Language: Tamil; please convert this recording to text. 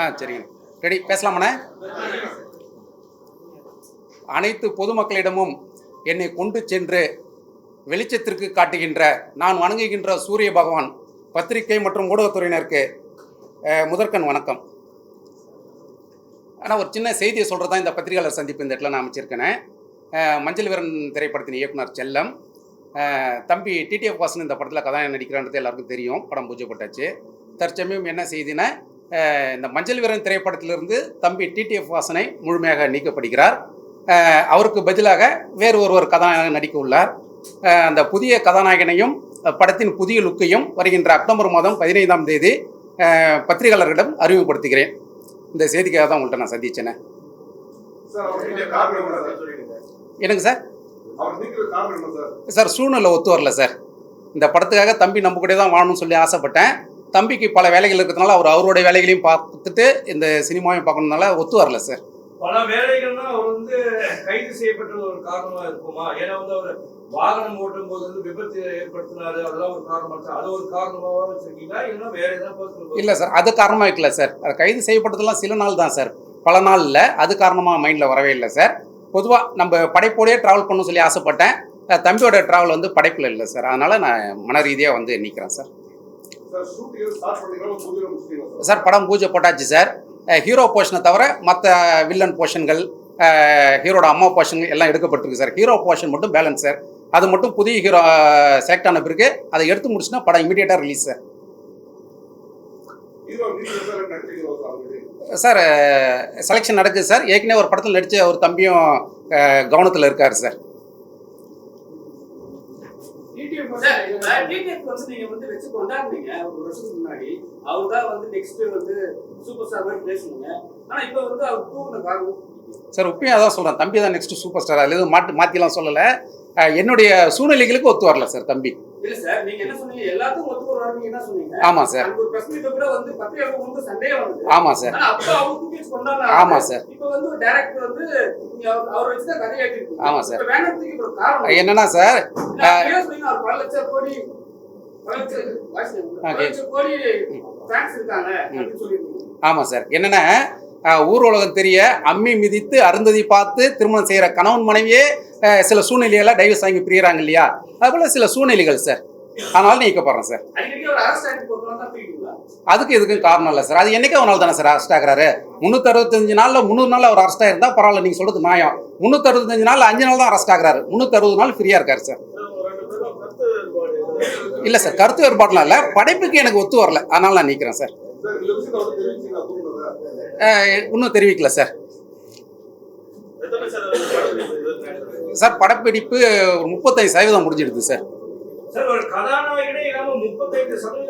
ஆ சரிங்க. ரெடி பேசலாமாண்ணே அனைத்து பொதுமக்களிடமும் என்னை கொண்டு சென்று வெளிச்சத்திற்கு காட்டுகின்ற நான் வணங்குகின்ற சூரிய பகவான் பத்திரிகை மற்றும் ஊடகத்துறையினருக்கு முதற்கண் வணக்கம். ஆனால் ஒரு சின்ன செய்தியை சொல்கிறது தான் இந்த பத்திரிகையாளர் சந்திப்பு இந்த இடத்துல நான் அமைச்சிருக்கேனே. மஞ்சள் வீரன் திரைப்படத்தின் இயக்குனர் செல்லம். தம்பி டிடிஎஃப் வாசன் இந்த படத்தில் கதாநாயகன் நடிக்கிறான்றது எல்லாருக்கும் தெரியும். படம் பூஜைப்பட்டாச்சு. தற்சமயம் என்ன செய்தினா இந்த மஞ்சள் வீரன் திரைப்படத்திலிருந்து தம்பி டிடிஎஃப் வாசனை முழுமையாக நீக்கப்படுகிறார். அவருக்கு பதிலாக வேறு ஒருவர் கதாநாயகன் நடிக்க உள்ளார். அந்த புதிய கதாநாயகனையும் படத்தின் புதிய லுக்கையும் வருகின்ற அக்டோபர் மாதம் பதினைந்தாம் தேதி பத்திரிகையாளர்களிடம் அறிமுகப்படுத்துகிறேன். இந்த செய்திக்காக தான் உங்கள்கிட்ட நான் சந்திச்சேனே. சார்? அவர் நீங்க காரணம் என்ன சார்? சார் சூழ்நிலை ஒத்து வரல சார். இந்த படத்துக்காக தம்பி நம்ம கூட தான் வாழணும்னு சொல்லி ஆசைப்பட்டேன். தம்பிக்கு பல வேலைகள் இருக்கிறதுனால அவர் அவருடைய வேலைகளையும் பார்த்துட்டு இந்த சினிமாவையும் பார்க்கணுனால ஒத்து வரல சார். பல வேலைகள்னா அவர் வந்து கைது செய்யப்பட்டது ஒரு காரணமா இருக்குமா? ஏன்னா வந்து அவர் வாகனம் ஓட்டும் போது வந்து விபத்து ஏற்படுத்தினாரு. அதெல்லாம் ஒரு காரணமா? அது ஒரு காரணமாவா வச்சிருக்கீங்களா? இல்லைன்னா வேற ஏதாவது இல்லை சார் அது காரணமாக இருக்கல சார். அது கைது செய்யப்பட்டதெல்லாம் சில நாள் தான் சார். பல நாள் இல்லை. அது காரணமாக மைண்டில் வரவே இல்லை சார். பொதுவாக நம்ம படைப்போடயே ட்ராவல் பண்ணணும்னு சொல்லி ஆசைப்பட்டேன். தம்பியோட ட்ராவல் வந்து படைப்பில் இல்லை சார் அதனால் நான் மன ரீதியாக வந்து நிற்கிறேன் சார் சார் படம் பூஜை போட்டாச்சு சார் ஹீரோ போர்ஷனை தவிர மற்ற வில்லன் போர்ஷன்கள் ஹீரோட அம்மா போர்ஷன் எல்லாம் எடுக்கப்பட்டிருக்கு சார் ஹீரோ போர்ஷன் மட்டும் பேலன்ஸ் சார் அது மட்டும் புதிய ஹீரோ செலக்ட் ஆன பிறகு அதை எடுத்து முடிச்சுன்னா படம் இமீடியட்டாக ரிலீஸ் சார் சார் செலெக்ஷன் நடக்குது சார். ஏற்கனவே ஒரு படத்தில் நடித்த ஒரு தம்பியும் கவனத்தில் இருக்கார் சார். சார், இப்ப TTF வந்து நீங்க வந்து வச்சு கொண்டாடுனீங்க ஒரு வருஷத்துக்கு முன்னாடி. அவர் தான் வந்து நெக்ஸ்ட் வந்து சூப்பர் ஸ்டார் மாதிரி பேசுனீங்க. ஆனா இப்ப வந்து அவர் தூக்குன காரணம் சார் உப்பையும் அதான் சொல்கிறேன் தம்பி தான் நெக்ஸ்ட் சூப்பர் ஸ்டார் அதில் எதுவும் மாட்டு மாற்றிலாம் சொல்லலை. என்னுடைய சூழ்நிலைகளுக்கு ஒத்து வரல சார் தம்பி. இல்ல சார் ஆமாம் சார். ஆமாம் சார். ஆமா சார். ஆமா என்னன்னா சார் ஆமாம் சார். என்னன்னா ஊர் உலகம் தெரிய அம்மி மிதித்து அருந்ததி பார்த்து திருமணம் செய்கிற கணவன் மனைவியே சில சூழ்நிலையெல்லாம் டைவர்ஸ் வாங்கி பிரியறாங்க இல்லையா? அதுபோல் சில சூழ்நிலைகள் சார் அதனால நீக்கப்படுறேன் சார் அதுக்கு எதுக்கும் காரணம் இல்லை சார் அது என்னைக்கு ஒரு நாள் தானே சார் அரெஸ்ட் ஆகிறாரு. முந்நூற்றி அறுபத்தஞ்சு நாளில் முந்நூறு நாள் அவர் அரெஸ்ட் ஆயிருந்தா பரவாயில்ல நீங்கள் சொல்கிறது நியாயம். முந்நூற்றி அறுபத்தஞ்சு நாள் அஞ்சு நாள் தான் அரெஸ்ட் ஆகிறாரு. முந்நூற்றி அறுபது நாள் ஃப்ரீயாக இருக்கார் சார் இல்லை சார் கருத்து வேறுபாடுலாம் இல்லை. படைப்புக்கு எனக்கு ஒத்து வரல. அதனால நான் நிற்கிறேன் சார் இன்னும் தெரிவிக்கல சார். சார் படப்பிடிப்பு ஒரு முப்பத்தைந்து சதவீதம் முடிஞ்சிடுது சார்.